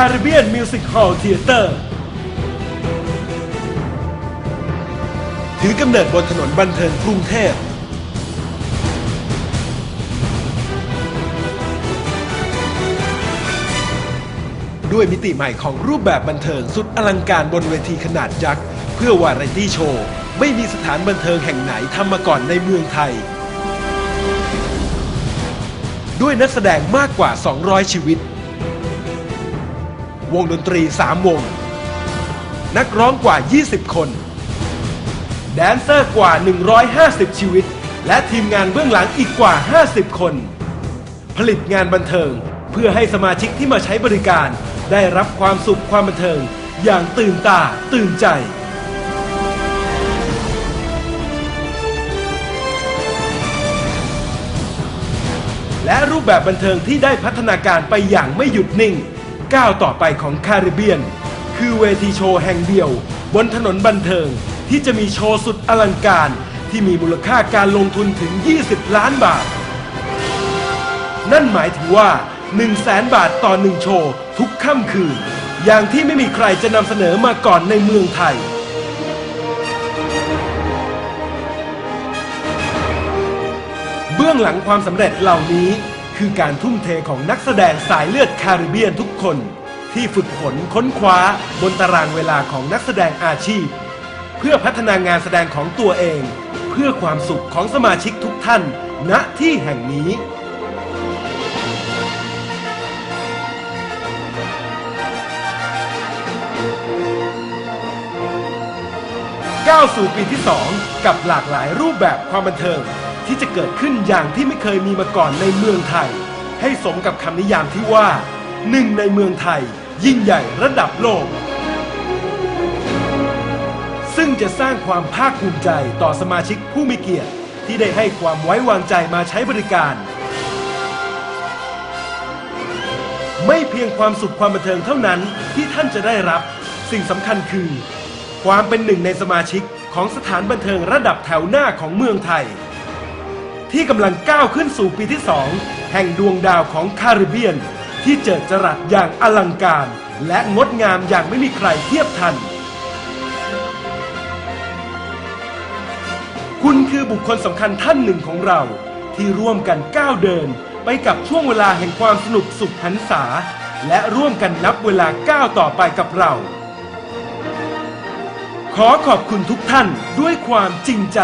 Caribbean Music Hall Theater ถือกำเนิดบนถนนบันเทิงกรุงเทพ ด้วยมิติใหม่ของรูปแบบบันเทิงสุดอลังการบนเวทีขนาดยักษ์ เพื่อวาไรตี้โชว์ ไม่มีสถานบันเทิงแห่งไหนทำมาก่อนในเมืองไทย ด้วยนักแสดงมากกว่า 200 ชีวิต วงดนตรี 3 วง นักร้องกว่า 20 คน แดนเซอร์กว่า 150 ชีวิต และทีมงานเบื้องหลังอีกกว่า 50 คน ผลิตงานบันเทิงเพื่อให้สมาชิกที่มาใช้บริการ ได้รับความสุขความบันเทิง อย่างตื่นตาตื่นใจและรูปแบบบันเทิงที่ได้พัฒนาการไปอย่างไม่หยุดนิ่ง ก้าวต่อไปของคาริเบียน คือเวทีโชว์แห่งเดียว บนถนนบันเทิงที่จะมีโชว์สุดอลังการ ที่มีมูลค่าการลงทุนถึง 20 ล้านบาท นั่นหมายถึงว่า 1 0 0 0 0แสนบาทต่อหนึ่งโชว์ ทุกค่ำคืน อย่างที่ไม่มีใครจะนำเสนอมาก่อนในเมืองไทย เบื้องหลังความสำเร็จเหล่านี้ คือการทุ่มเทของนักแสดงสายเลือดคาริเบียนทุกคน ที่ฝึกฝนค้นคว้าบนตารางเวลาของนักแสดงอาชีพ เพื่อพัฒนางานแสดงของตัวเอง เพื่อความสุขของสมาชิกทุกท่าน ณที่แห่งนี้ก้าวสู่ปีที่ 2 กับหลากหลายรูปแบบความบันเทิง ที่จะเกิดขึ้นอย่างที่ไม่เคยมีมาก่อนในเมืองไทย ให้สมกับคำนิยามที่ว่าหนึ่งในเมืองไทย ยิ่งใหญ่ระดับโลก ซึ่งจะสร้างความภาคภูมิใจต่อสมาชิกผู้มีเกียรติ ที่ได้ให้ความไว้วางใจมาใช้บริการ ไม่เพียงความสุขความบันเทิงเท่านั้นที่ท่านจะได้รับ สิ่งสำคัญคือ ความเป็นหนึ่งในสมาชิกของสถานบันเทิงระดับแถวหน้าของเมืองไทย ที่กำลังก้าวขึ้นสู่ปีที่2แห่งดวงดาวของคาริเบียน ที่เจิดจรัสอย่างอลังการ และงดงามอย่างไม่มีใครเทียบทัน คุณคือบุคคลสำคัญท่านหนึ่งของเรา ที่ร่วมกันก้าวเดิน ไปกับช่วงเวลาแห่งความสนุกสุขหันษา และร่วมกันนับเวลาก้าวต่อไปกับเรา ขอขอบคุณทุกท่านด้วยความจริงใจ